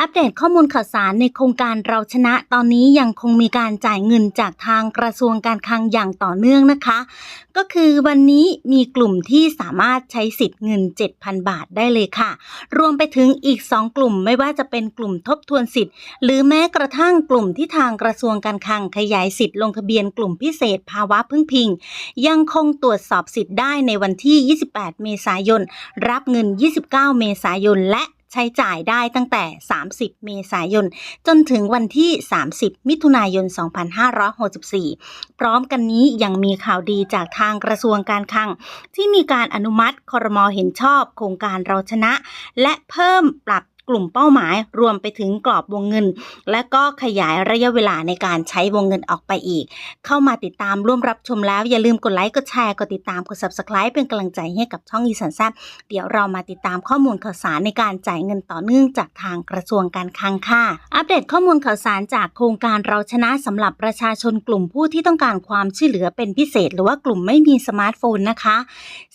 อัปเดตข้อมูลข่าวสารในโครงการเราชนะตอนนี้ยังคงมีการจ่ายเงินจากทางกระทรวงการคลังอย่างต่อเนื่องนะคะ ก็คือวันนี้มีกลุ่มที่สามารถใช้สิทธิ์เงิน 7,000 บาทได้เลยค่ะ รวมไปถึงอีก 2 กลุ่มไม่ว่าจะเป็นกลุ่มทบทวนสิทธิ์ หรือแม้กระทั่งกลุ่มที่ทางกระทรวงการคลังขยายสิทธิ์ลงทะเบียนกลุ่มพิเศษภาวะพึ่งพิง ยังคงตรวจสอบสิทธิ์ได้ในวันที่ 28 เมษายน รับเงิน 29 เมษายนและ ใช้จ่ายได้ตั้งแต่ 30 เมษายน จนถึงวันที่ 30 มิถุนายน 2564 พร้อมกันนี้ยังมีข่าวดีจากทางกระทรวงการคลัง ที่มีการอนุมัติคอรมอเห็นชอบ โครงการเราชนะ และเพิ่มปรับ กลุ่มเป้าหมายรวมไปถึงกรอบวงเงิน และก็ขยายระยะเวลาในการใช้วงเงินออกไปอีก เข้ามาติดตามร่วมรับชมแล้ว อย่าลืมกดไลค์กดแชร์กดติดตามกด subscribe เป็นกำลังใจให้กับช่องอีสานแซบเดี๋ยวเรามาติดตามข้อมูลข่าวสารในการจ่ายเงินต่อเนื่องจากทางกระทรวงการคลังค่ะ อัปเดตข้อมูลข่าวสารจากโครงการเราชนะสำหรับประชาชนกลุ่มผู้ที่ต้องการความช่วยเหลือเป็นพิเศษ หรือว่ากลุ่มไม่มีสมาร์ทโฟนนะคะ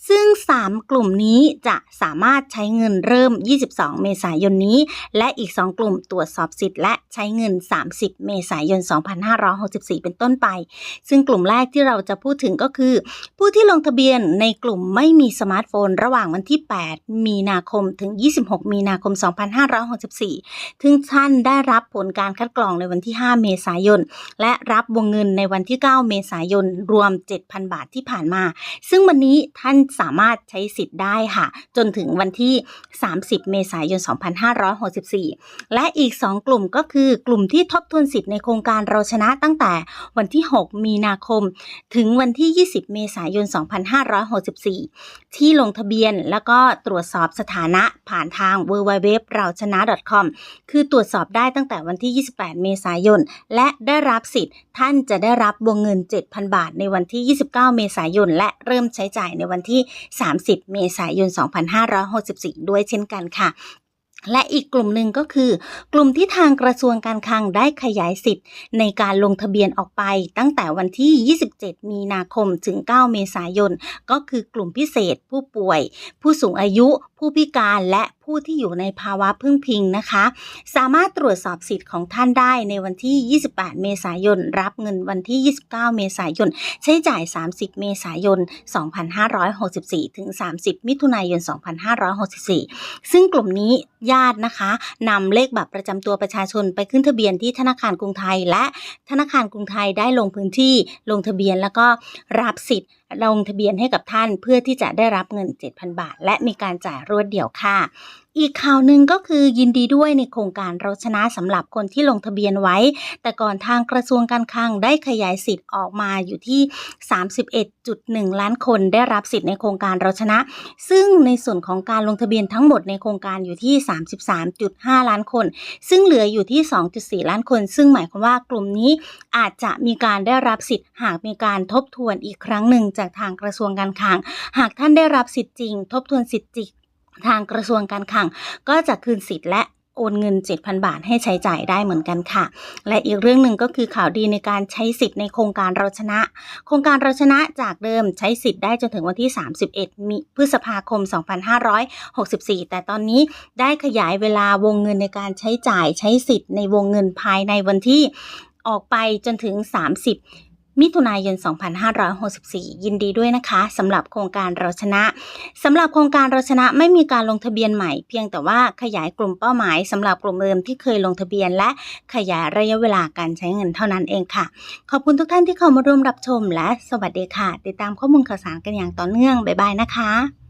ซึ่ง 3 กลุ่มนี้จะสามารถใช้เงินเริ่ม 22 เมษายนนี้ และอีก 2 กลุ่มตรวจสอบสิทธิ์และใช้เงิน 30 เมษายน 2564 เป็นต้นไป ซึ่งกลุ่มแรกที่เราจะพูดถึงก็คือ ผู้ที่ลงทะเบียนในกลุ่มไม่มีสมาร์ทโฟน ระหว่างวันที่ 8 มีนาคมถึง 26 มีนาคม 2564ถึงท่านได้รับผลการคัดกรองในวันที่ 5 เมษายน และรับวงเงินในวันที่ 9 เมษายน รวม 7,000 บาทที่ผ่านมา ซึ่งวันนี้ท่านสามารถใช้สิทธิ์ได้ค่ะ จนถึงวันที่ 30 เมษายน2564 และอีก 2 กลุ่มก็คือกลุ่มที่ทบทวนสิทธิ์ในโครงการเราชนะตั้งแต่วันที่ 6 มีนาคม ถึงวันที่ 20 เมษายน 2564 ที่ลงทะเบียนแล้วก็ตรวจสอบสถานะผ่านทาง www เราชนะ .com คือตรวจสอบได้ตั้งแต่วันที่ 28 เมษายน และได้รับสิทธิ์ท่านจะได้รับวงเงิน 7,000 บาท ในวันที่ 29 เมษายน และเริ่มใช้จ่ายในวันที่ 30 เมษายน 2564 ด้วยเช่นกันค่ะ และอีกกลุ่มหนึ่งก็คือ กลุ่มที่ทางกระทรวงการคลังได้ขยายสิทธิ์ ในการลงทะเบียนออกไป ตั้งแต่วันที่ 27 มีนาคมถึง 9 เมษายน ก็คือกลุ่มพิเศษ ผู้ป่วย ผู้สูงอายุ ผู้พิการและผู้ที่อยู่ในภาวะพึ่งพิงนะคะ สามารถตรวจสอบสิทธิ์ของท่านได้ในวันที่ 28 เมษายน รับเงินวันที่ 29 เมษายน ใช้จ่าย 30 เมษายน 2564 ถึง 30 มิถุนายน 2564 ซึ่งกลุ่มนี้ญาตินะคะนำเลขบัตรประจำตัวประชาชนไปขึ้นทะเบียนที่ธนาคารกรุงไทย และธนาคารกรุงไทยได้ลงพื้นที่ลงทะเบียนแล้วก็รับสิทธิ์ลงทะเบียนให้กับท่านเพื่อที่จะได้รับเงิน 7,000 บาท และมีการจ่ายรวดเดียวค่ะอีกข่าวหนึ่งก็คือยินดีด้วยในโครงการเราชนะสำหรับคนที่ลงทะเบียนไว้ แต่ก่อนทางกระทรวงการคลังได้ขยายสิทธิ์ออกมาอยู่ที่ 31.1 ล้านคนได้รับสิทธิ์ในโครงการเราชนะ ซึ่งในส่วนของการลงทะเบียนทั้งหมดในโครงการอยู่ที่ 33.5 ล้านคน ซึ่งเหลืออยู่ที่ 2.4 ล้านคน ซึ่งหมายความว่ากลุ่มนี้อาจจะมีการได้รับสิทธิ์ หากมีการทบทวนอีกครั้งหนึ่งจากทางกระทรวงการคลัง หากท่านได้รับสิทธิ์จริง ทบทวนสิทธิ์จริง ทางกระทรวงการคลังก็จะคืนสิทธิ์และโอนเงิน 7,000 บาทให้ใช้จ่ายได้เหมือนกันค่ะ และอีกเรื่องหนึ่งก็คือข่าวดีในการใช้สิทธิ์ในโครงการเราชนะ โครงการเราชนะจากเดิมใช้สิทธิ์ได้จนถึงวันที่ 31มิพฤษภาคม 2564 แต่ตอนนี้ได้ขยายเวลาวงเงินในการใช้จ่ายใช้สิทธิ์ในวงเงินภายในวันที่ออกไปจนถึง 30 มิถุนายน 2564 ยินดีด้วยนะคะสำหรับโครงการเราชนะสำหรับโครงการเราชนะไม่มีการลงทะเบียนใหม่ เพียงแต่ว่าขยายกลุ่มเป้าหมายสำหรับกลุ่มเดิมที่เคยลงทะเบียน และขยายระยะเวลาการใช้เงินเท่านั้นเองค่ะ ขอบคุณทุกท่านที่เข้ามาร่วมรับชมและสวัสดีค่ะ ติดตามข้อมูลข่าวสารกันอย่างต่อเนื่องบ๊ายบายนะคะ